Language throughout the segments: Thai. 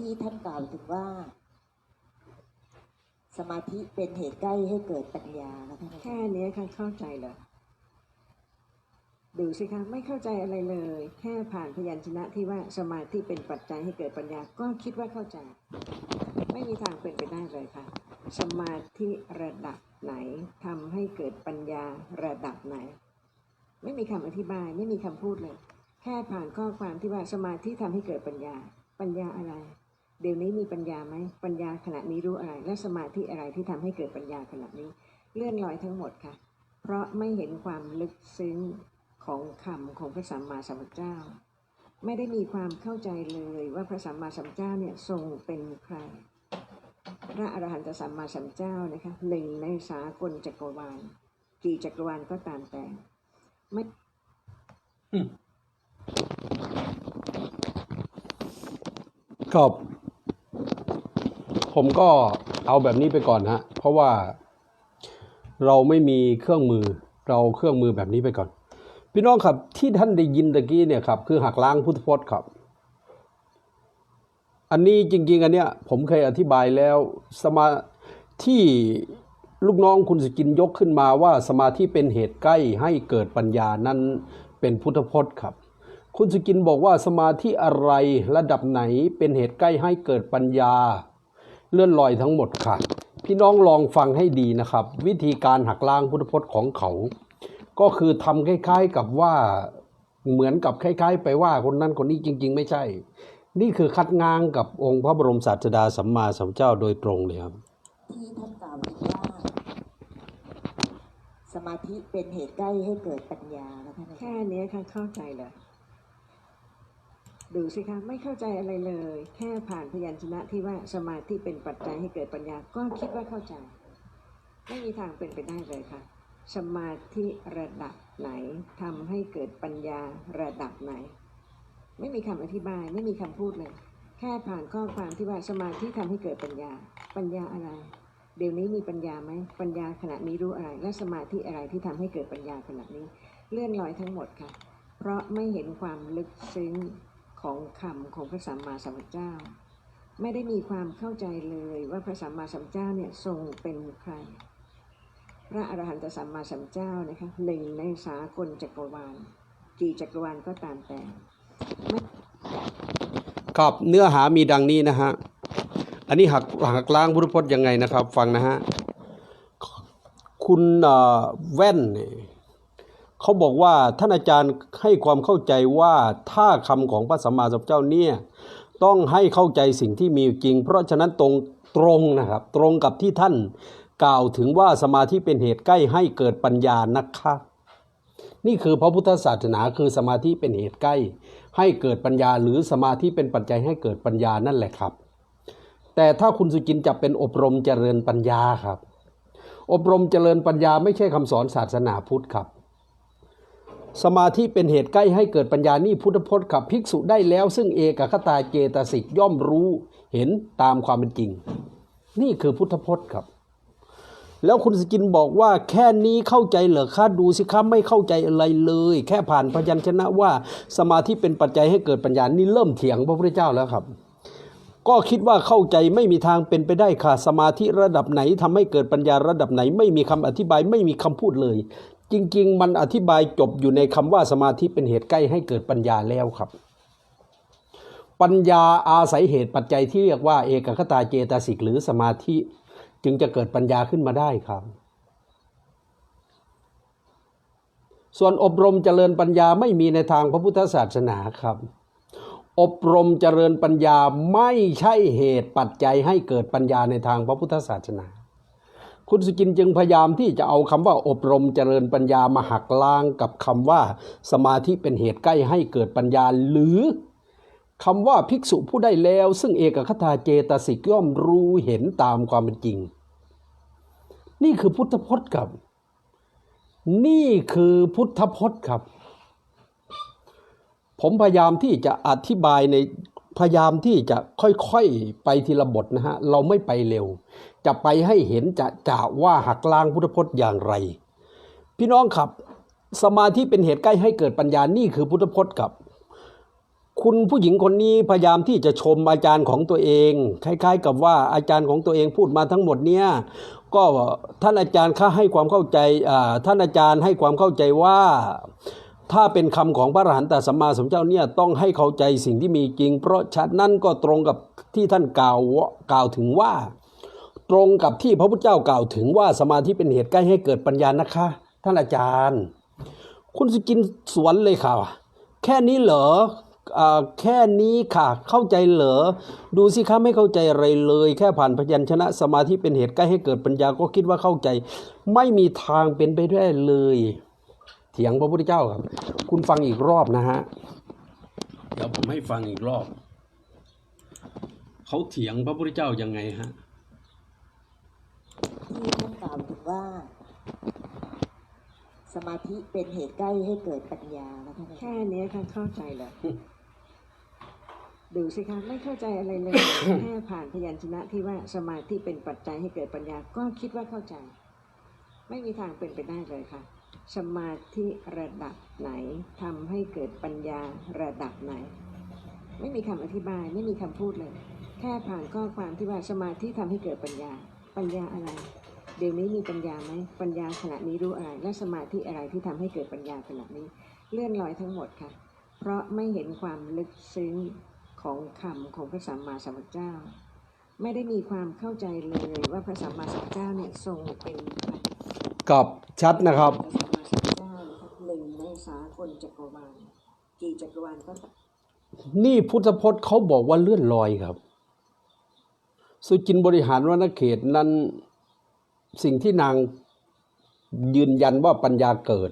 ที่ท่านกล่าวถึงว่า สมาธิเป็นเหตุใกล้ให้เกิดปัญญาค่ะท่านแค่เนี้ยค่ะเข้าใจเหรอดูสิคะไม่เข้าใจอะไรเลย แค่ผ่านพยัญชนะที่ว่าสมาธิเป็นปัจจัยให้เกิดปัญญาก็คิดว่าเข้าใจ ไม่มีทางเป็นไปได้เลยค่ะ สมาธิระดับไหนทำให้เกิดปัญญาระดับไหน ไม่มีคำอธิบายไม่มีคำพูดเลย แค่ผ่านข้อความที่ว่าสมาธิทำให้เกิดปัญญา ปัญญาอะไร เดี๋ยวนี้มีปัญญาไหมปัญญาขณะนี้รู้อะไร และสมาธิอะไรที่ทำให้เกิดปัญญาขณะนี้ เลื่อนลอยทั้งหมดค่ะ เพราะไม่เห็นความลึกซึ้งของคำของพระสัมมาสัมพุทธเจ้า ไม่ได้มีความเข้าใจเลยว่าพระสัมมาสัมพุทธเจ้าเนี่ยทรงเป็นใคร พระอรหันตสัมมาสัมพุทธเจ้านะคะหนึ่งในสากลจักรวาล กี่จักรวาลก็ตามแต่ไม่ก็ ผมก็เอาแบบนี้ไปก่อนฮะ เพราะว่าเราไม่มีเครื่องมือ เราเครื่องมือแบบนี้ไปก่อน พี่น้องครับที่ท่านได้ยินตะกี้เนี่ยครับคือหักล้างพุทธพจน์ครับ อันนี้จริง ๆ อันเนี้ยผมเคยอธิบายแล้วสมาที่ลูกน้องคุณสกินยกขึ้นมาว่าสมาธิเป็นเหตุใกล้ให้เกิดปัญญานั้นเป็นพุทธพจน์ครับ คุณสกินบอกว่าสมาธิอะไรระดับไหนเป็นเหตุใกล้ให้เกิดปัญญา เลื่อนลอยทั้งหมดค่ะ พี่น้องลองฟังให้ดีนะครับ วิธีการหักล้างพุทธพจน์ของเขา ก็คือทำคล้ายๆกับว่าเหมือนกับคล้าย ๆ ไปว่าคนนั้นคนนี้จริง ๆ ไม่ใช่ นี่คือคัดง้างกับองค์พระบรมศาสดาสัมมาสัมพุทธเจ้าโดยตรงเลยครับที่ท่านกล่าวถึงว่าสมาธิเป็นเหตุใกล้ให้เกิดปัญญาค่ะท่านอาจารย์แค่เนี้ยค่ะเข้าใจเลย ดูสิคะไม่เข้าใจอะไรเลย แค่ผ่านพยัญชนะที่ว่าสมาธิเป็นปัจจัยให้เกิดปัญญาก็คิดว่าเข้าใจ ไม่มีทางเป็นไปได้เลยค่ะ สมาธิระดับไหนทำให้เกิดปัญญาระดับไหน ไม่มีคำอธิบายไม่มีคำพูดเลย แค่ผ่านข้อความที่ว่าสมาธิทำให้เกิดปัญญา ปัญญาอะไร เดี๋ยวนี้มีปัญญาไหมปัญญาขณะนี้รู้อะไร และสมาธิอะไรที่ทำให้เกิดปัญญาขณะนี้ เลื่อนลอยทั้งหมดค่ะ เพราะไม่เห็นความลึกซึ้ง ของคำของพระสัมมาสัมพุทธเจ้า ไม่ได้มีความเข้าใจเลยว่าพระสัมมาสัมพุทธเจ้าเนี่ยทรงเป็นใคร พระอรหันตสัมมาสัมพุทธเจ้านะคะหนึ่งในสากลจักรวาลกี่จักรวาลก็ตามแต่ครับเนื้อหามีดังนี้นะฮะอันนี้หักหักล้างพุทธพจน์ยังไงนะครับ ฟังนะฮะคุณเอ่อแว่น เขาบอกว่าท่านอาจารย์ให้ความเข้าใจว่าถ้าคำของพระสัมมาสัมพุทธเจ้าเนี่ยต้องให้เข้าใจสิ่งที่มีอยู่จริง เพราะฉะนั้นตรงตรงนะครับตรงกับที่ท่านกล่าวถึงว่าสมาธิเป็นเหตุใกล้ให้เกิดปัญญานะคะนี่คือพระพุทธศาสนาคือสมาธิเป็นเหตุใกล้ ให้เกิดปัญญาหรือสมาธิเป็นปัจจัยให้เกิดปัญญานั่นแหละครับ แต่ถ้าคุณสุจินจะเป็นอบรมเจริญปัญญาครับ อบรมเจริญปัญญาไม่ใช่คำสอนศาสนาพุทธครับ สมาธิเป็นเหตุใกล้ให้เกิดปัญญานี่พุทธพจน์ครับภิกษุได้แล้ว ซึ่งเอกคตาเจตสิกย่อมรู้เห็นตามความเป็นจริง นี่คือพุทธพจน์ครับ แล้วคุณสกินบอกว่าแค่นี้เข้าใจเหรอคะดูสิครับไม่เข้าใจอะไรเลย แค่ผ่านพยัญชนะว่า สมาธิเป็นปัจจัยให้เกิดปัญญานี่เริ่มเถียงพระพุทธเจ้าแล้วครับก็คิดว่าเข้าใจไม่มีทางเป็นไปได้ค่ะ สมาธิระดับไหนทำให้เกิดปัญญาระดับไหน ไม่มีคำอธิบายไม่มีคำพูดเลย จริง ๆ มันอธิบายจบอยู่ในคำว่าสมาธิเป็นเหตุใกล้ให้เกิดปัญญาแล้วครับ ปัญญาอาศัยเหตุปัจจัยที่เรียกว่า เอกคตาเจตสิกหรือสมาธิ จึงจะเกิดปัญญาขึ้นมาได้ครับ ส่วนอบรมเจริญปัญญาไม่มีในทางพระพุทธศาสนาครับ อบรมเจริญปัญญาไม่ใช่เหตุปัจจัยให้เกิดปัญญาในทางพระพุทธศาสนา คุณสกินจึงพยายามที่จะเอาคำว่าอบรมเจริญปัญญามาหักล้างกับคำว่า สมาธิเป็นเหตุใกล้ให้เกิดปัญญาหรือคำว่าภิกษุผู้ได้แล้ว ซึ่งเอกคตาเจตสิกย่อมรู้เห็นตามความเป็นจริง นี่คือพุทธพจน์ครับ นี่คือพุทธพจน์ครับ ผมพยายามที่จะอธิบายใน พยายามที่จะค่อยๆไปทีละบทนะฮะเราไม่ไปเร็ว จะไปให้เห็นจะจะว่าหักล้างพุทธพจน์อย่างไร พี่น้องครับ สมาธิเป็นเหตุใกล้ให้เกิดปัญญานี่คือพุทธพจน์ครับคุณผู้หญิงคนนี้พยายามที่จะชมอาจารย์ของตัวเองคล้ายๆ กับว่าอาจารย์ของตัวเองพูดมาทั้งหมดเนี่ยก็ท่านอาจารย์ค่าให้ความเข้าใจท่านอาจารย์ให้ความเข้าใจว่า ถ้าเป็นคำของพระอรหันตสัมมาสัมพุทธเจ้าเนี่ยต้องให้เข้าใจสิ่งที่มีจริง เพราะฉะนั้นก็ตรงกับที่ท่านกล่าวกล่าวถึงว่า ตรงกับที่พระพุทธเจ้ากล่าวถึงว่าสมาธิเป็นเหตุใกล้ให้เกิดปัญญานะคะ ท่านอาจารย์ คุณสกินสวนเลยค่ะ แค่นี้เหรออ่าแค่นี้ค่ะ เข้าใจเหรอ ดูสิคะไม่เข้าใจอะไรเลย แค่ผ่านพยัญชนะสมาธิเป็นเหตุใกล้ให้เกิดปัญญาก็คิดว่าเข้าใจ ไม่มีทางเป็นไปได้เลย เถียงพระพุทธเจ้าครับ คุณฟังอีกรอบนะฮะ เดี๋ยวผมให้ฟังอีกรอบ เขาเถียงพระพุทธเจ้ายังไงฮะที่ท่านกล่าวถึงว่า สมาธิเป็นเหตุใกล้ให้เกิดปัญญาแล้วท่านอาจารแค่ย์เนี้ยค่ะเข้าใจเลยดูสิคะไม่เข้าใจอะไรเลย แค่ผ่านพยัญชนะที่ว่าสมาธิเป็นปัจจัยให้เกิดปัญญา ก็คิดว่าเข้าใจ ไม่มีทางเป็นไปได้เลยค่ะ สมาธิระดับไหนทำให้เกิดปัญญาระดับไหน ไม่มีคำอธิบายไม่มีคำพูดเลย แค่ผ่านข้อความที่ว่าสมาธิทำให้เกิดปัญญา ปัญญาอะไร เดี๋ยวนี้มีปัญญาไหมปัญญาขณะนี้รู้อะไร และสมาธิอะไรที่ทำให้เกิดปัญญาขณะนี้ เลื่อนลอยทั้งหมดค่ะ เพราะไม่เห็นความลึกซึ้งของคำของพระสัมมาสัมพุทธเจ้า ไม่ได้มีความเข้าใจเลยว่าพระสัมมาสัมพุทธเจ้าเนี่ยทรงเป็นใครกับชัดนะครับ วาลก็นี่พุทธพจน์เขาบอกว่าเลื่อนลอยครับ สุจินบริหารวนเขตนั้นสิ่งที่นางยืนยันว่าปัญญาเกิด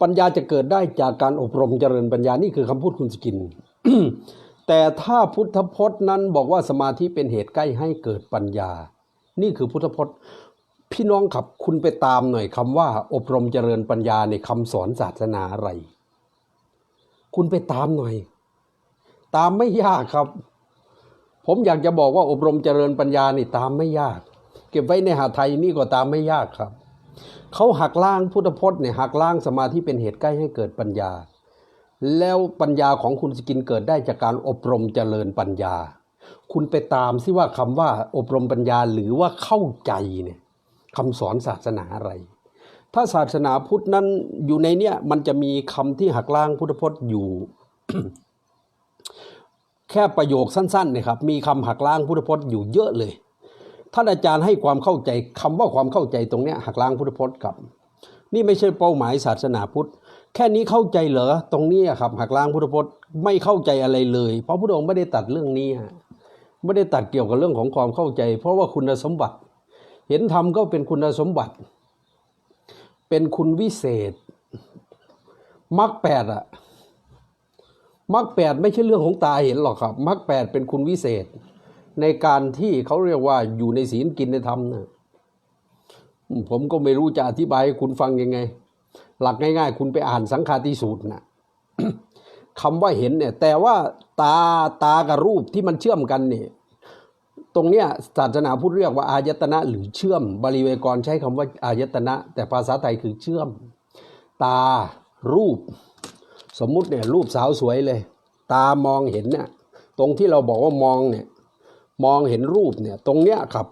ปัญญาจะเกิดได้จากการอบรมเจริญปัญญานี่คือคำพูดคุณสุจิน แต่ถ้าพุทธพจน์นั้นบอกว่าสมาธิเป็นเหตุใกล้ให้เกิดปัญญา นี่คือพุทธพจน์ พี่น้องครับคุณไปตามหน่อยคำว่า อบรมเจริญปัญญาในคำสอนศาสนาอะไร คุณไปตามหน่อย ตามไม่ยากครับ ผมอยากจะบอกว่าอบรมเจริญปัญญานี่ตามไม่ยาก เก็บไว้ในหาไทยนี่ก็ตามไม่ยากครับ เขาหักล้างพุทธพจน์เนี่ยหักล้างสมาธิเป็นเหตุใกล้ให้เกิดปัญญา แล้วปัญญาของคุณสกินเกิดได้จากการอบรมเจริญปัญญา คุณไปตามซิว่าคำว่าอบรมปัญญาหรือว่าเข้าใจเนี่ยคำสอนศาสนาอะไร ถ้าศาสนาพุทธนั้นอยู่ในเนี่ยมันจะมีคำที่หักล้างพุทธพจน์อยู่ แค่ประโยคสั้นๆเนะครับ มีคำหักล้างพุทธพจน์อยู่เยอะเลยท่านอาจารย์ให้ความเข้าใจคำว่าความเข้าใจตรงเนี้ยหักล้างพุทธพจน์ครับ นี่ไม่ใช่เป้าหมายศาสนาพุทธ แค่นี้เข้าใจเหรอตรงนี้ครับหักล้างพุทธพจน์ไม่เข้าใจอะไรเลย เพราะพระองค์ไม่ได้ตัดเรื่องนี้ฮะไม่ได้ตัดเกี่ยวกับเรื่องของความเข้าใจ เพราะว่าคุณสมบัติ เห็นธรรมก็เป็นคุณสมบัติ เป็นคุณวิเศษมรรคแปดอะมรรคแปดไม่ใช่เรื่องของตาเห็นหรอกครับมรรคแปดเป็นคุณวิเศษ ในการที่เขาเรียกว่าอยู่ในศีลกินในธรรมนะผมก็ไม่รู้จะอธิบายให้คุณฟังยังไง หลักง่าย ๆ คุณไปอ่านสังฆาติสูตรนะคำว่าเห็นเนี่ย แต่ว่าตาตากับรูปที่มันเชื่อมกันเนี่ย ตรงเนี้ยศาสนาพุทธเรียกว่าอายตนะหรือเชื่อมบาลีไวกรณ์ใช้คำว่าอายตนะ แต่ภาษาไทยคือเชื่อม ตารูป สมมุติเนี่ยรูปสาวสวยเลย ตามองเห็นเนี่ยตรงที่เราบอกว่ามองเนี่ยมองเห็นรูปเนี่ยตรงเนี้ยครับ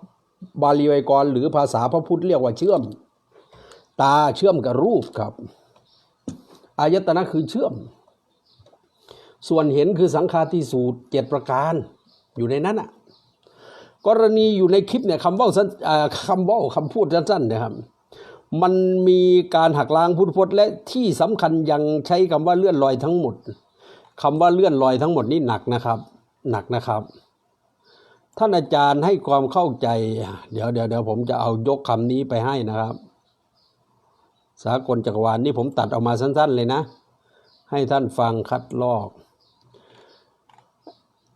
บาลีไวยากรณ์หรือภาษาพระพุทธเรียกว่าเชื่อม ตาเชื่อมกับรูปครับอายตนะคือเชื่อม ส่วนเห็นคือสังฆาทิสูตรเจ็ดประการอยู่ในนั้นอะ กรณีอยู่ในคลิปเนี่ยคำว่าสั้นคำว่าคำพูดสั้นๆนะครับ มันมีการหักล้างพุทธพจน์และที่สำคัญยังใช้คำว่าเลื่อนลอยทั้งหมดคำว่าเลื่อนลอยทั้งหมดนี่หนักนะครับ หนักนะครับ ท่านอาจารย์ให้ความเข้าใจ เดี๋ยวเดี๋ยวเดี๋ยวผมจะเอายกคำนี้ไปให้นะครับ สากลจักรวาลนี่ผมตัดออกมาสั้น ๆ เลยนะ ให้ท่านฟังคัดลอก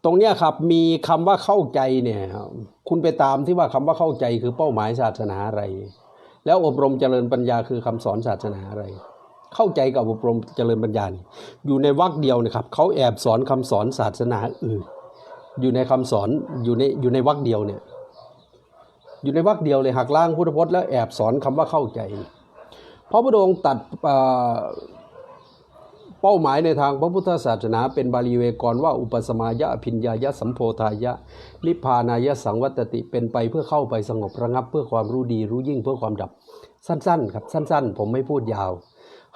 ตรงเนี้ยครับมีคำว่าเข้าใจเนี่ยคุณไปตามที่ว่าคำว่าเข้าใจคือเป้าหมายศาสนาอะไร แล้วอบรมเจริญปัญญาคือคำสอนศาสนาอะไร เข้าใจกับอบรมเจริญปัญญาอยู่ในวรรคเดียวนะครับเขาแอบสอนคำสอนศาสนาอื่น อยู่ในคำสอนอยู่ในอยู่ในวรรคเดียวเนี่ยอยู่ในวรรคเดียวเลยหักล้างพุทธพจน์แล้วแอบสอนคำว่าเข้าใจเพราะพระองค์ตัด เป้าหมายในทางพระพุทธศาสนาเป็นบาลีเวกรว่าอุปสมายะอภิญญายะสัมโพธายะนิพพานายะสังวัตติเป็นไปเพื่อเข้าไปสงบระงับเพื่อความรู้ดีรู้ยิ่งเพื่อความดับ สั้นๆ ครับสั้น ๆ ผมไม่พูดยาว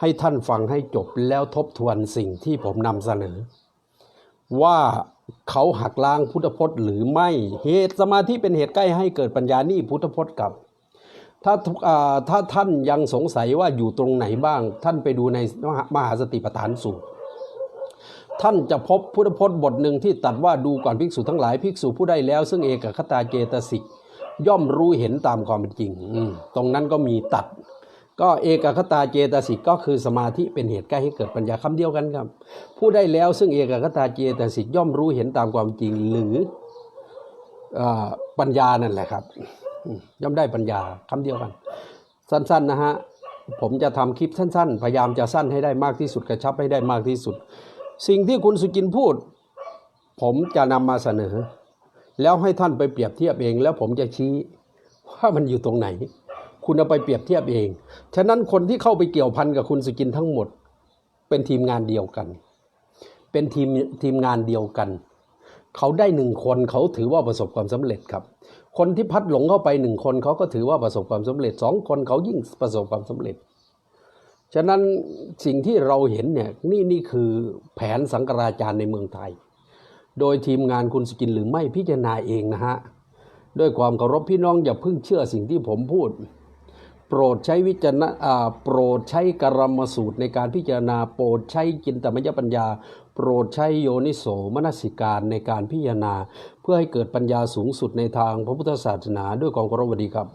ให้ท่านฟังให้จบแล้วทบทวนสิ่งที่ผมนำเสนอ ว่าเขาหักล้างพุทธพจน์หรือไม่เหตุสมาธิเป็นเหตุใกล้ให้เกิดปัญญานี่พุทธพจน์กับ ถ้าทุกถ้าท่านยังสงสัยว่าอยู่ตรงไหนบ้าง ท่านไปดูในมหาสติปัฏฐานสูตร ท่านจะพบพุทธพจน์บทหนึ่งที่ตัดว่าดูก่อนภิกษุทั้งหลายภิกษุผู้ได้แล้ว ซึ่งเอกคตาเจตสิก ย่อมรู้เห็นตามความเป็นจริง ตรงนั้นก็มีตัด ก็เอกคตาเจตสิกก็คือสมาธิเป็นเหตุใกล้ให้เกิดปัญญาคำเดียวกันครับ ผู้ได้แล้วซึ่งเอกคตาเจตสิกย่อมรู้เห็นตามความจริงหรืออปัญญานั่นแหละครับ ย่อมได้ปัญญาคำเดียวกัน สั้น ๆนะฮะผมจะทำคลิปสั้น ๆ พยายามจะสั้นให้ได้มากที่สุดกระชับให้ได้มากที่สุด สิ่งที่คุณสุจินพูด ผมจะนำมาเสนอ แล้วให้ท่านไปเปรียบเทียบเอง แล้วผมจะชี้ว่ามันอยู่ตรงไหน คุณเอาไปเปรียบเทียบเอง ฉะนั้นคนที่เข้าไปเกี่ยวพันกับคุณสุกินทั้งหมด เป็นทีมงานเดียวกัน เป็นทีมทีมงานเดียวกัน เขาได้หนึ่งคนเขาถือว่าประสบความสำเร็จครับ คนที่พัดหลงเข้าไปหนึ่งคนเขาก็ถือว่าประสบความสำเร็จสองคนเขายิ่งประสบความสำเร็จ ฉะนั้นสิ่งที่เราเห็นเนี่ยนี่นี่คือแผนสังกราจารย์ในเมืองไทย โดยทีมงานคุณสกินหรือไม่พิจารณาเองนะฮะด้วยความเคารพพี่น้องอย่าเพิ่งเชื่อสิ่งที่ผมพูด โปรดใช้วิจารณอ่าโปรดใช้กรรมสูตรในการพิจารณา โปรดใช้จินตมยปัญญา โปรดใช้โยนิโสมนสิการในการพิจารณา เพื่อให้เกิดปัญญาสูงสุดในทางพระพุทธศาสนาด้วยกองกรวดีครับ